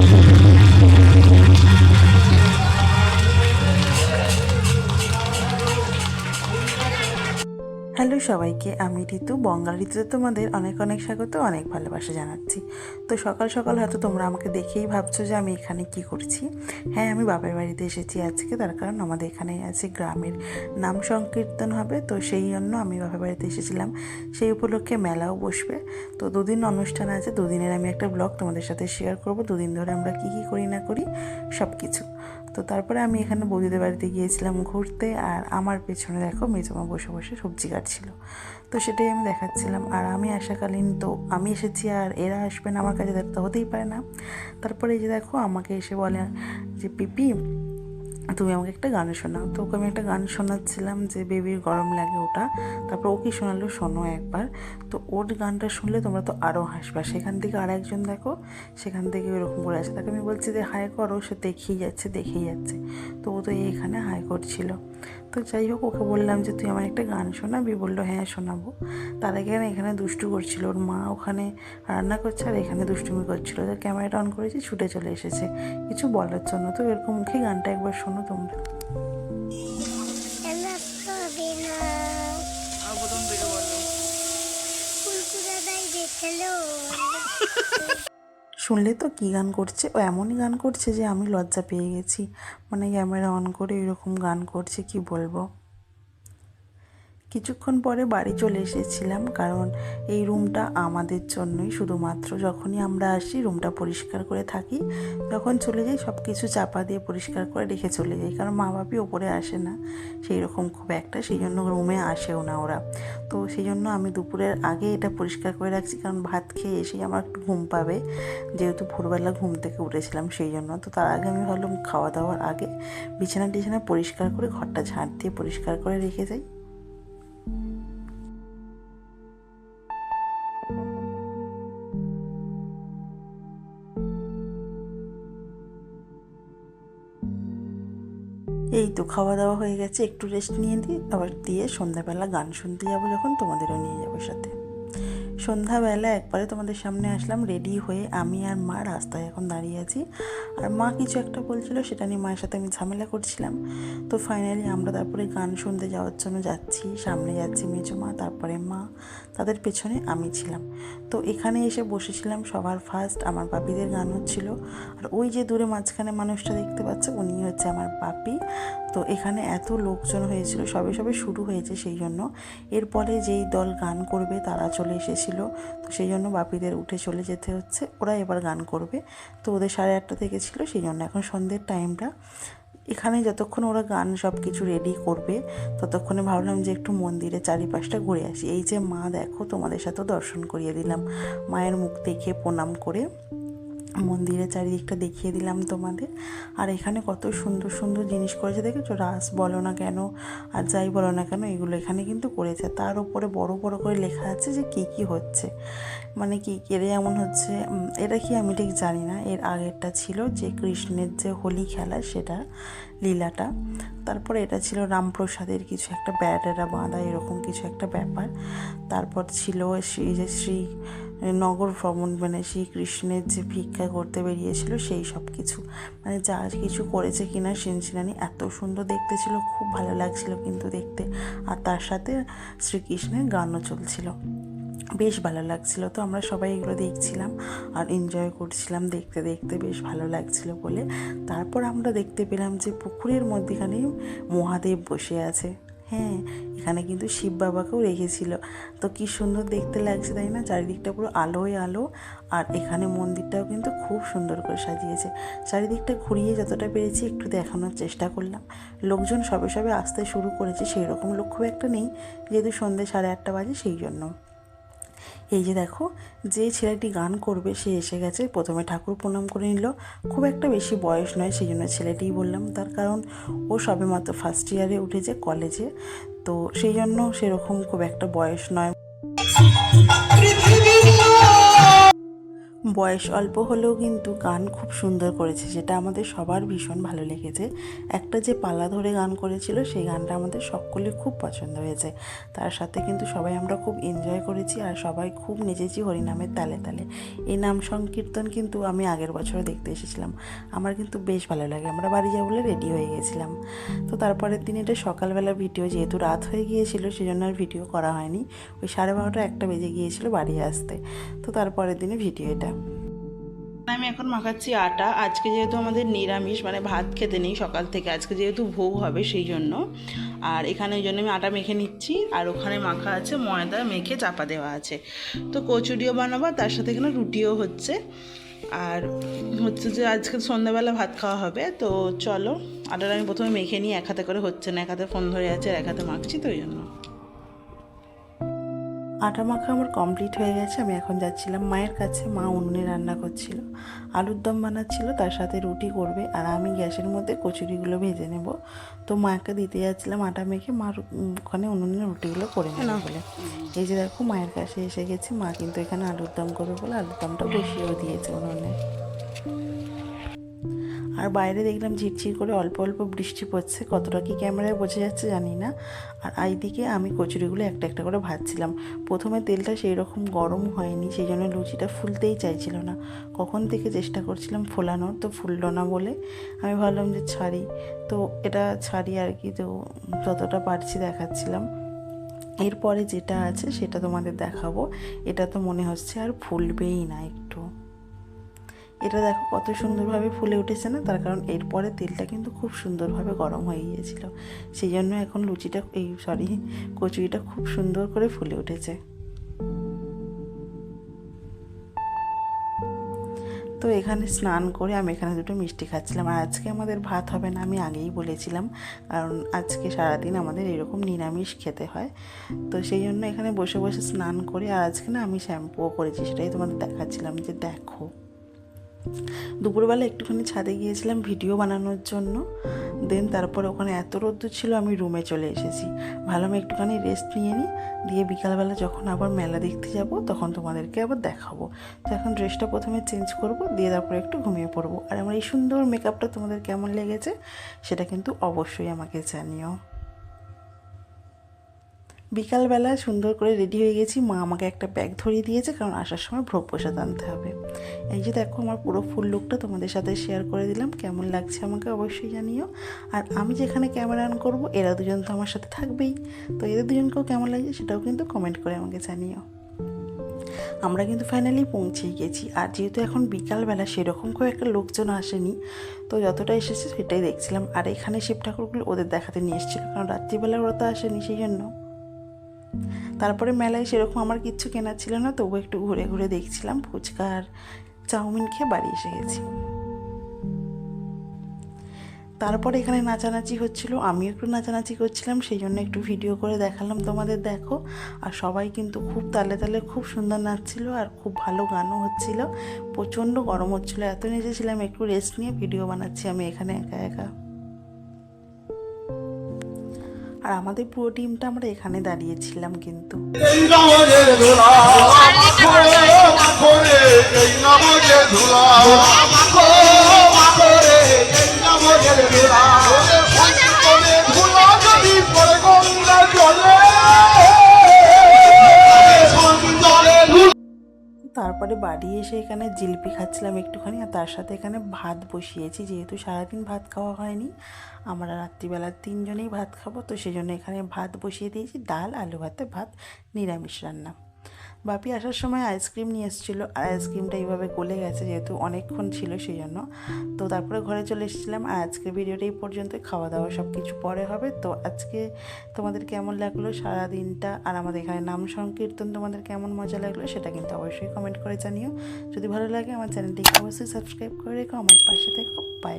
ハハハハ! Hello সবাইকে, আমি ঋতু। বঙ্গাল ঋতুতে তোমাদের অনেক অনেক স্বাগত, অনেক ভালোবাসা জানাচ্ছি। তো সকাল সকাল হয়তো তোমরা আমাকে দেখেই ভাবছ যে আমি এখানে কি করছি। হ্যাঁ আমি বাবার বাড়িতে এসেছি আজকে, তার কারণ আমাদের এখানে আছে গ্রামের নাম সংকীর্তন হবে। তো সেই জন্য আমি বাবার বাড়িতে এসেছিলাম। সেই উপলক্ষে মেলাও বসবে। তো দুদিন অনুষ্ঠান আছে, দুদিনের আমি একটা ব্লগ তোমাদের সাথে শেয়ার করব। দুদিন ধরে আমরা কী কী করি না করি সব কিছু তো তারপরে আমি এখানে বৌদিদের বাড়িতে গিয়েছিলাম ঘুরতে, আর আমার পেছনে দেখো মেজমা বসে বসে সবজি কাটছিল। তো সেটাই আমি দেখাচ্ছিলাম। আর আমি আসাকালীন তো আমি এসেছি, আর এরা আসবেন আমার কাছে দেখতে হতেই পারে না। তারপরে এই যে দেখো আমাকে এসে বলে যে, পিপি তুমি আমাকে একটা গান শোনাও। তো ওকে আমি একটা গান শোনাচ্ছিলাম যে বেবির গরম লাগে ওটা। তারপর ওকে শোনালো, শোনো একবার। তো ওর গানটা শুনলে তোমরা তো আরও হাসবা। সেখান থেকে আর একজন দেখো, সেখান থেকে ওরকম করে আসে। তাকে আমি বলছি যে, হাই করো। সে দেখেই যাচ্ছে দেখেই যাচ্ছে। তো ও তো এখানে হাই করছিল। তো যাই হোক, ওকে বললাম যে, তুই আমার একটা গান শোনাবি? বলল হ্যাঁ শোনাবো। তার আগে না এখানে দুষ্টু করছিল। ওর মা ওখানে রান্না করছে আর এখানে দুষ্টুমি করছিল। তো ক্যামেরাটা অন করেছি, ছুটে চলে এসেছে। কিছু বলার জন্য। তো এরকম মুখে গানটা একবার শোনো তোমরা। শুনলে তো কী গান করছে? ও এমনই গান করছে যে আমি লজ্জা পেয়ে গেছি। মানে ক্যামেরা অন করে এরকম গান করছে, কি বলব? কিছুক্ষণ পরে বাড়ি চলে এসেছিলাম, কারণ এই রুমটা আমাদের জন্যই। শুধুমাত্র যখনই আমরা আসি, রুমটা পরিষ্কার করে থাকি। যখন চলে যাই সব কিছু চাপা দিয়ে পরিষ্কার করে রেখে চলে যাই, কারণ মা বাপি ওপরে আসে না। সেই রকম খুব একটা সেই জন্য রুমে আসেও না ওরা। তো সেই জন্য আমি দুপুরের আগে এটা পরিষ্কার করে রাখছি, কারণ ভাত খেয়ে এসেই আমার একটু ঘুম পাবে। যেহেতু ভোরবেলা ঘুম থেকে উঠেছিলাম সেই জন্য তো তার আগে আমি ভাবলাম খাওয়া দাওয়ার আগে বিছানা টিছানা পরিষ্কার করে, ঘরটা ঝাঁট দিয়ে পরিষ্কার করে রেখে যাই। এই তো খাওয়া দাওয়া হয়ে গেছে, একটু রেস্ট নিয়ে দিই আবার দিয়ে সন্ধ্যাবেলা গান শুনতে যাব যখন, তোমাদেরও নিয়ে যাব সাথে। সন্ধ্যাবেলা একবারে তোমাদের সামনে আসলাম রেডি হয়ে আমি আর মা রাস্তায় এখন দাঁড়িয়ে আছি। আর মা কিছু একটা বলছিল, সেটা নিয়ে মায়ের সাথে আমি ঝামেলা করছিলাম। তো ফাইনালি আমরা তারপরে গান শুনতে যাওয়ার জন্য যাচ্ছি, সামনে যাচ্ছি মেজো মা, তারপরে মা। তাদের পেছনে আমি ছিলাম। তো এখানে এসে বসেছিলাম সবার ফার্স্ট আমার বাপিদের গান হচ্ছিল। আর ওই যে দূরে মাঝখানে মানুষটা দেখতে পাচ্ছ, উনি হচ্ছে আমার বাপি। তো এখানে এত লোকজন হয়েছিল, সবে সবে শুরু হয়েছে সেই জন্য। এরপরে যেই দল গান করবে, তারা চলে এসেছিল তো সেই জন্য বাপিদের উঠে চলে যেতে হচ্ছে। ওরা এবার গান করবে। তো ওদের সাড়ে আটটা থেকে ছিল, সেই জন্য এখন সন্ধ্যের টাইমটা এখানে যতক্ষণ ওরা গান সব কিছু রেডি করবে, ততক্ষণে ভাবলাম যে একটু মন্দিরে চারিপাশটা ঘুরে আসি। এই যে মা, দেখো তোমাদের সাথেও দর্শন করিয়ে দিলাম। মায়ের মুখ দেখে প্রণাম করে। মন্দিরের চারিদিকটা দেখিয়ে দিলাম তোমাদের। আর এখানে কত সুন্দর সুন্দর জিনিস করেছে, দেখেছ? রাস বলো না কেন, আর যাই বলো না কেন, এগুলো এখানে কিন্তু করেছে। তার উপরে বড় বড় করে লেখা আছে যে কী কী হচ্ছে। মানে কি এর এমন হচ্ছে এটা কি আমি ঠিক জানি না। এর আগেরটা ছিল যে কৃষ্ণের যে হোলি খেলা, সেটা লীলাটা। তারপরে এটা ছিল রামপ্রসাদের কিছু একটা ব্যাটেরা বাঁধা, এরকম কিছু একটা ব্যাপার। তারপর ছিল শ্রী যে শ্রী নগর ভ্রমণ মানে শ্রীকৃষ্ণের যে ভিক্ষা করতে বেরিয়েছিল সেই সব কিছু। মানে যা কিছু করেছে কিনা সিনসিনানি এত সুন্দর দেখতে ছিল, খুব ভালো লাগছিল কিন্তু দেখতে। আর তার সাথে শ্রীকৃষ্ণের গানও চলছিল। বেশ ভালো লাগছিল তো আমরা সবাই এগুলো দেখছিলাম আর এনজয় করছিলাম দেখতে দেখতে বেশ ভালো লাগছিল বলে। তারপর আমরা দেখতে পেলাম যে পুকুরের মধ্যেখানে মহাদেব বসে আছে। হ্যাঁ এখানে কিন্তু শিব বাবাকেও রেখেছিল। তো কি সুন্দর দেখতে লাগছে তাই না? চারিদিকটা পুরো আলোয় আলো, আর এখানে মন্দিরটাও কিন্তু খুব সুন্দর করে সাজিয়েছে। চারিদিকটা ঘুরিয়ে যতটা পেরেছি একটু দেখানোর চেষ্টা করলাম। লোকজন সবে সবে আসতে শুরু করেছে সেই রকম লোক খুব একটা নেই, যেহেতু সন্ধ্যে সাড়ে আটটা বাজে, সেই জন্য। এই যে দেখো, যে ছেলেটি গান করবে, সে এসে গেছে। প্রথমে ঠাকুর প্রণাম করে নিল। খুব একটা বেশি বয়স নয়, সেই জন্য ছেলেটিই বললাম, তার কারণ ও সবে মাত্র ফার্স্ট ইয়ারে উঠেছে কলেজে তো সেই জন্য সেরকম খুব একটা বয়স নয়। বয়স অল্প হলেও কিন্তু গান খুব সুন্দর করেছে, যেটা আমাদের সবার ভীষণ ভালো লেগেছে। একটা যে পালা ধরে গান করেছিল, সেই গানটা আমাদের সকলে খুব পছন্দ হয়েছে। তার সাথে কিন্তু সবাই আমরা খুব এনজয় করেছি আর সবাই খুব নেচেছি হরিনামের তালে তালে। এই নাম সংকীর্তন কিন্তু আমি আগের বছর দেখতে এসেছিলাম। আমার কিন্তু বেশ ভালো লাগে। আমরা বাড়ি যাব বলে রেডি হয়ে গেছিলাম। তো তারপরের দিন এটা সকালবেলা ভিডিও যেহেতু রাত হয়ে গিয়েছিল, সেজন্য আর ভিডিও করা হয়নি। ওই সাড়ে বারোটা একটা বেজে গিয়েছিল বাড়ি আসতে। তো তারপরের দিনে ভিডিও এটা। আমি এখন মাখাচ্ছি আটা। আজকে যেহেতু আমাদের নিরামিষ মানে ভাত খেতে নেই সকাল থেকে, আজকে যেহেতু ভোগ হবে সেই জন্য। আর এখানে ওই জন্য আমি আটা মেখে নিচ্ছি। আর ওখানে মাখা আছে, ময়দা মেখে চাপা দেওয়া আছে। তো কচুরিও বানাবো তার সাথে এখানে রুটিও হচ্ছে। আর হচ্ছে যে আজকে সন্ধ্যাবেলা ভাত খাওয়া হবে, তো চলো আটাটা আমি প্রথমে মেখে নিই, এক হাতে করে হচ্ছে না, এক হাতে ফোন ধরে আছে আর এক হাতে মাখছি, তো ওই জন্য। আটা মাখা আমার কমপ্লিট হয়ে গেছে আমি এখন যাচ্ছিলাম মায়ের কাছে মা উনুনে রান্না করছিল। আলুর দম বানাচ্ছিল তার সাথে রুটি করবে আর আমি গ্যাসের মধ্যে কচুরিগুলো ভেজে নেব। তো মাকে দিতে যাচ্ছিলাম আটা মেখে মার ওখানে উনুনে রুটিগুলো করে নেবে বলে। এই যে দেখো মায়ের কাছে এসে গেছি মা কিন্তু এখানে আলুর দম করবে বলে আলুর দমটা বসিয়েও দিয়েছে উনুনে। আর বাইরে দেখলাম ঝিরঝির করে অল্প অল্প বৃষ্টি পড়ছে। কতটা কি ক্যামেরায় বোঝা যাচ্ছে জানি না। আর এইদিকে আমি কচুরিগুলো একটা একটা করে ভাজছিলাম। প্রথমে তেলটা সেই রকম গরম হয়নি সেই জন্য লুচিটা ফুলতেই চাইছিল না। কখন থেকে চেষ্টা করছিলাম ফোলানোর, তো ফুললো না বলে আমি ভাবলাম যে ছাড়ি। তো এটা ছাড়ি আর কি, তো যতটা পারছি দেখাচ্ছিলাম। এরপরে যেটা আছে সেটা তোমাদের দেখাবো। এটা তো মনে হচ্ছে আর ফুলবেই না একটু। এটা দেখো কত সুন্দরভাবে ফুলে উঠেছে না? তার কারণ এরপরে তেলটা কিন্তু খুব সুন্দরভাবে গরম হয়ে গিয়েছিল। সেই জন্য এখন লুচিটা, এই সরি কচুরিটা খুব সুন্দর করে ফুলে উঠেছে। তো এখানে স্নান করে আমি এখানে দুটো মিষ্টি খাচ্ছিলাম। আর আজকে আমাদের ভাত হবে না, আমি আগেই বলেছিলাম। কারণ আজকে সারাদিন আমাদের এরকম নিরামিষ খেতে হয়। তো সেই জন্য এখানে বসে বসে স্নান করে, আর আজকে না আমি শ্যাম্পুও করেছি, সেটাই তোমাদের দেখাচ্ছিলাম যে দেখো। দুপুরবেলা একটুখানি ছাদে গিয়েছিলাম ভিডিও বানানোর জন্য। দেন তারপরে ওখানে এত রোদ্দুর ছিল, আমি রুমে চলে এসেছি। ভালো আমি একটুখানি রেস্ট নিয়ে নিই দিয়ে বিকালবেলা যখন আবার মেলা দেখতে যাব, তখন তোমাদেরকে আবার দেখাবো। তো এখন ড্রেসটা প্রথমে চেঞ্জ করব, দিয়ে তারপরে একটু ঘুমিয়ে পড়ব। আর আমার এই সুন্দর মেকআপটা তোমাদের কেমন লেগেছে, সেটা কিন্তু অবশ্যই আমাকে জানিও। বিকালবেলা সুন্দর করে রেডি হয়ে গেছি। মা আমাকে একটা ব্যাগ ধরিয়ে দিয়েছে, কারণ আসার সময় ভোগ প্রসাদ আনতে হবে। এই যে দেখো, আমার পুরো ফুল লুকটা তোমাদের সাথে শেয়ার করে দিলাম। কেমন লাগছে আমাকে অবশ্যই জানিও। আর আমি যেখানে ক্যামেরা অন করব, এরা দুজন তো আমার সাথে থাকবেই। তো এদের দুজনকেও কেমন লাগছে সেটাও কিন্তু কমেন্ট করে আমাকে জানিও। আমরা কিন্তু ফাইনালি পৌঁছেই গেছি। আর যেহেতু এখন বিকালবেলা সেরকম খুব একটা লোকজন আসেনি, তো যতটা এসেছে সেটাই দেখছিলাম। আর এখানে শিব ঠাকুরগুলো ওদের দেখাতে নিয়ে এসেছিল, কারণ রাত্রিবেলা ওরা তো আসেনি, সেই জন্য। তারপরে মেলায় সেরকম আমার কিচ্ছু কেনার ছিল না, তবু একটু ঘুরে ঘুরে দেখছিলাম ফুচকা আর চাউমিন খেয়ে বাড়ি এসে গেছি। তারপরে এখানে নাচানাচি হচ্ছিল আমিও একটু নাচানাচি করছিলাম, সেই জন্য একটু ভিডিও করে দেখালাম তোমাদের, দেখো। আর সবাই কিন্তু খুব তালে তালে খুব সুন্দর নাচছিল আর খুব ভালো গানও হচ্ছিল, প্রচণ্ড গরম হচ্ছিল, এত নেচেছিলাম, একটু রেস্ট নিয়ে ভিডিও বানাচ্ছি, আমি এখানে একা একা। আর আমাদের পুরো টিমটা আমরা এখানে দাঁড়িয়েছিলাম কিন্তু। ধুলা। তারপরে বাড়ি এসে এখানে জিলিপি খাচ্ছিলাম একটুখানি, আর তার সাথে এখানে ভাত বসিয়েছি। যেহেতু সারাদিন ভাত খাওয়া হয়নি, আমরা রাত্রিবেলার তিনজনেই ভাত খাব, তো সেজন্য এখানে ভাত বসিয়ে দিয়েছি, ডাল, আলু ভাতে ভাত, নিরামিষ রান্না। বাপি আসার সময় আইসক্রিম নিয়ে এসেছিল আর আইসক্রিমটা এইভাবে গলে গেছে যেহেতু অনেকক্ষণ ছিল সেই জন্য। তো তারপরে ঘরে চলে এসেছিলাম আর আজকের ভিডিওটা এই পর্যন্ত খাওয়া দাওয়া সব কিছু পরে হবে। তো আজকে তোমাদের কেমন লাগল সারা দিনটা আর আমাদের এখানে নাম সংকীর্তন তোমাদের কেমন মজা লাগল সেটা কিন্তু অবশ্যই কমেন্ট করে জানিও। যদি ভালো লাগে আমার চ্যানেলটিকে অবশ্যই সাবস্ক্রাইব করে রেখো। আমার পাশে থেকো। বাই